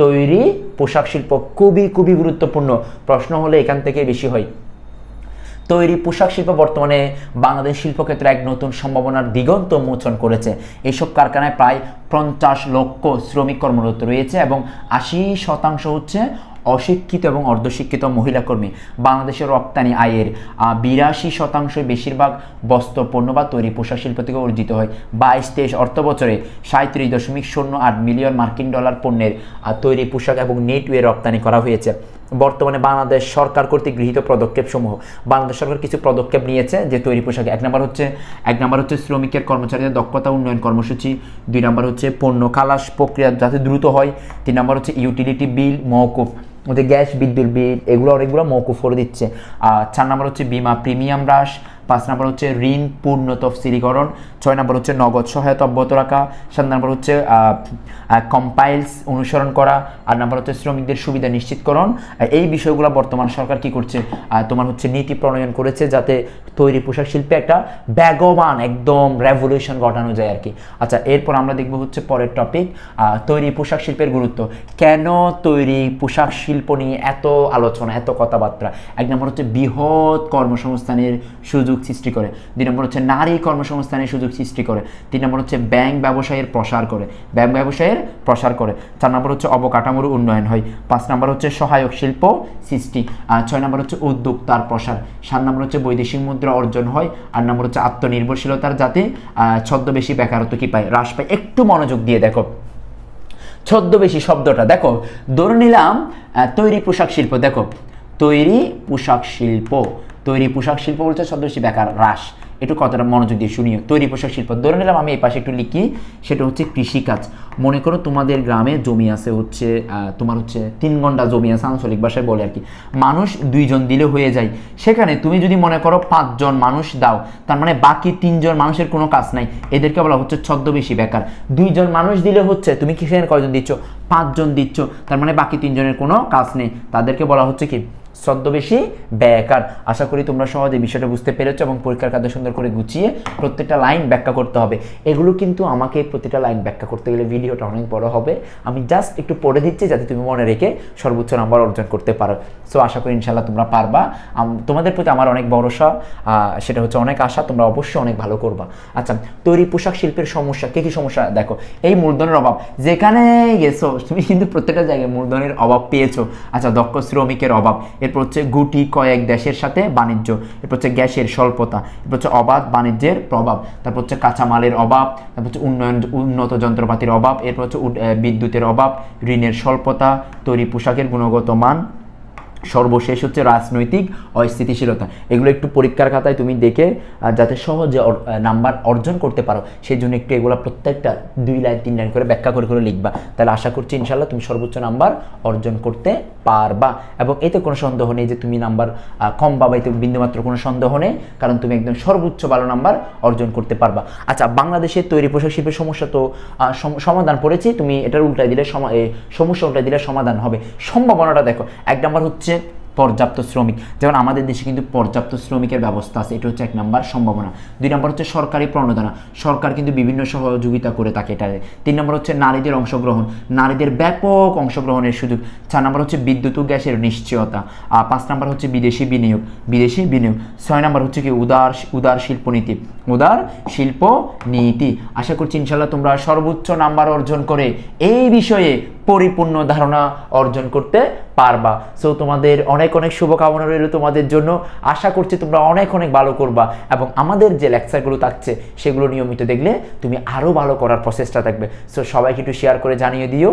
তৈরি পোশাক শিল্প খুবই খুবই গুরুত্বপূর্ণ। প্রশ্ন হলে, এখান থেকে বেশি হয়। তৈরি পোশাক শিল্প বর্তমানে বাংলাদেশ শিল্পক্ষেত্রে এক নতুন সম্ভাবনার দিগন্ত উন্মোচন করেছে। এইসব কারখানায় প্রায় পঞ্চাশ লক্ষ শ্রমিক কর্মরত রয়েছে এবং আশি শতাংশ হচ্ছে অশিক্ষিত এবং অর্ধশিক্ষিত মহিলা কর্মী বাংলাদেশের রপ্তানি আয়ের বিরাশি শতাংশ বেশিরভাগ বস্ত্র পণ্য বা তৈরি পোশাক শিল্প থেকে অর্জিত হয়। বাইশ তেইশ অর্থ বছরে সাঁত্রিশ দশমিক শূন্য আট মিলিয়ন মার্কিন ডলার পণ্যের তৈরি পোশাক এবং নেটওয়ে রপ্তানি করা হয়েছে। বর্তমানে বাংলাদেশ সরকার কর্তৃক গৃহীত পদক্ষেপ সমূহ বাংলাদেশ সরকার কিছু পদক্ষেপ নিয়েছে যে তৈরি পোশাক, এক নম্বর হচ্ছে, এক নম্বর হচ্ছে শ্রমিকের কর্মচারীদের দক্ষতা উন্নয়ন কর্মসূচি, দুই নম্বর হচ্ছে পণ্য খালাস প্রক্রিয়া যাতে দ্রুত হয়, তিন নম্বর হচ্ছে ইউটিলিটি বিল মৌকুফ ওদের গ্যাস, বিদ্যুৎ, বিল, এগুলো অনেকগুলো মৌকুফ করে দিচ্ছে। আর চার নম্বর হচ্ছে বিমা, প্রিমিয়াম হ্রাস পাঁচ নম্বর হচ্ছে ঋণ পূর্ণ তফসিলীকরণ, ছয় নম্বর হচ্ছে নগদ সহায়তা অব্যাহত রাখা, সাত নম্বর হচ্ছে কম্পাইলস অনুসরণ করা, আট নম্বর হচ্ছে শ্রমিকদের সুবিধা নিশ্চিতকরণ। এই বিষয়গুলো বর্তমান সরকার কি করছে? তোমার হচ্ছে নীতি প্রণয়ন করেছে যাতে তৈরি পোশাক শিল্পে একটা ব্যাগবান একদম রেভলিউশন ঘটানো যায় আর কি। আচ্ছা এরপর আমরা দেখব হচ্ছে পরের টপিক তৈরি পোশাক শিল্পের গুরুত্ব। কেন তৈরি পোশাক শিল্প নিয়ে এত আলোচনা, এত কথাবার্তা? এক নম্বর হচ্ছে বৃহৎ কর্মসংস্থানের সুযোগ সৃষ্টি করে। দুই নম্বর হচ্ছে নারী কর্মসংস্থানের সুযোগ সৃষ্টি করে। তিন নম্বর হচ্ছে ব্যাংক ব্যবসায়ের প্রসার করে। ব্যাংক ব্যবসায়ের প্রসার করে। চার নম্বর হচ্ছে অবকাঠামোর উন্নয়ন হয়। পাঁচ নম্বর হচ্ছে সহায়ক শিল্প সৃষ্টি। ছয় নম্বর হচ্ছে উদ্যোক্তার প্রসার। সাত নম্বর হচ্ছে বৈদেশিক মুদ্রা অর্জন হয়। আট নম্বর হচ্ছে আত্মনির্ভরশীলতার যাতে ছদ্মবেশী বেকারত্ব কি পায়? হ্রাস পায়। একটু মনোযোগ দিয়ে দেখো। ছদ্মবেশী শব্দটা দেখো। ধরে নিলাম তৈরি পোশাক শিল্প। দেখো, তৈরি পোশাক শিল্প। তৈরি পোশাক শিল্প বলছে ছদ্মবেশী বেকার হ্রাস। একটু কতটা মনোযোগ দিয়ে শুনিও। তৈরি পোশাক শিল্প। ধরে নিলাম আমি এই পাশে একটু লিখি, সেটা হচ্ছে কৃষিকাজ। মনে করো তোমাদের গ্রামে জমি আছে হচ্ছে তোমার হচ্ছে তিন ঘণ্টা জমি আছে আঞ্চলিক ভাষায় বলে আর কি। মানুষ দুইজন দিলে হয়ে যায়। সেখানে তুমি যদি মনে করো পাঁচজন মানুষ দাও, তার মানে বাকি তিনজন মানুষের কোনো কাজ নাই। এদেরকে বলা হচ্ছে ছদ্মবেশী বেকার। দুইজন মানুষ দিলে হচ্ছে, তুমি কি সেখানে কয়জন দিচ্ছ? পাঁচজন দিচ্ছ। তার মানে বাকি তিনজনের কোনো কাজ নেই। তাদেরকে বলা হচ্ছে কি? ছদ্মবেশী বেকার আশা করি তোমরা সহজে বিষয়টা বুঝতে পেরেছ এবং পরীক্ষার কাজে সুন্দর করে গুছিয়ে প্রত্যেকটা লাইন ব্যাখ্যা করতে হবে। এগুলো কিন্তু আমাকে প্রতিটা লাইন ব্যাখ্যা করতে গেলে ভিডিওটা অনেক বড় হবে। আমি জাস্ট একটু পড়ে দিচ্ছি যাতে তুমি মনে রেখে সর্বোচ্চ নাম্বার অর্জন করতে পারো। সো আশা করি ইনশাল্লাহ তোমরা পারবা। তোমাদের প্রতি আমার অনেক ভরসা। সেটা হচ্ছে অনেক আশা। তোমরা অবশ্যই অনেক ভালো করবা। আচ্ছা তৈরি পোশাক শিল্পের সমস্যা কী কী সমস্যা? দেখো, এই মূলধনের অভাব। যেখানে গেছো, তুমি কিন্তু প্রত্যেকটা জায়গায় মূলধনের অভাব পেয়েছ। আচ্ছা দক্ষ শ্রমিকের অভাব। এরপর হচ্ছে গুটি কয়েক দেশের সাথে বাণিজ্য, এরপর হচ্ছে গ্যাসের স্বল্পতা, এরপর হচ্ছে অবাধ বাণিজ্যের প্রভাব, তারপর হচ্ছে কাঁচামালের অভাব, তারপর হচ্ছে উন্নয়ন, উন্নত যন্ত্রপাতির অভাব, এরপর হচ্ছে বিদ্যুতের অভাব, ঋণের স্বল্পতা, তৈরি পোশাকের গুণগত মান সর্বশেষ হচ্ছে রাজনৈতিক অস্থিতিশীলতা। এগুলো একটু পরীক্ষার খাতায় তুমি দেখে যাতে সহজে নাম্বার অর্জন করতে পারো, সেই জন্য একটু এগুলো প্রত্যেকটা দুই লাইন, তিন লাইন করে ব্যাখ্যা করে করে লিখবা। তাহলে আশা করছি ইনশাল্লাহ তুমি সর্বোচ্চ নাম্বার অর্জন করতে পারবা। এবং এতে কোনো সন্দেহ নেই যে তুমি নাম্বার কম পাবা এতে বিন্দুমাত্র কোনো সন্দেহ নেই, কারণ তুমি একদম সর্বোচ্চ ভালো নাম্বার অর্জন করতে পারবা। আচ্ছা বাংলাদেশের তৈরি পোশাক শিল্পের সমস্যা তো সমাধান পড়েছি। তুমি এটার উল্টায় দিলে সমা- সমস্যা উল্টায় দিলে সমাধান হবে। সম্ভাবনাটা দেখো, এক নাম্বার হচ্ছে পর্যাপ্ত শ্রমিক। যেমন আমাদের দেশে কিন্তু পর্যাপ্ত শ্রমিকের ব্যবস্থা আছে, এটা হচ্ছে এক নাম্বার সম্ভাবনা। দুই নম্বর হচ্ছে সরকারি প্রণোদনা। সরকার কিন্তু বিভিন্ন সহযোগিতা করে থাকে এটাতে। তিন নম্বর হচ্ছে নারীদের অংশগ্রহণ। নারীদের ব্যাপক অংশগ্রহণের সুযোগ। চার নম্বর হচ্ছে বিদ্যুৎ ও গ্যাসের নিশ্চয়তা। আর পাঁচ নম্বর হচ্ছে বিদেশি বিনিয়োগ। বিদেশি বিনিয়োগ। ছয় নম্বর হচ্ছে কি উদার উদার শিল্পনীতি। উদার শিল্প নীতি আশা করছি ইনশাল্লাহ তোমরা সর্বোচ্চ নাম্বার অর্জন করে এই বিষয়ে পরিপূর্ণ ধারণা অর্জন করতে পারবা। সো তোমাদের অনেক অনেক শুভকামনা রইল তোমাদের জন্য। আশা করছি তোমরা অনেক অনেক ভালো করবা এবং আমাদের যে লেকচারগুলো থাকছে, সেগুলো নিয়মিত দেখলে তুমি আরও ভালো করার প্রচেষ্টা থাকবে। সো সবাইকে একটু শেয়ার করে জানিয়ে দিও।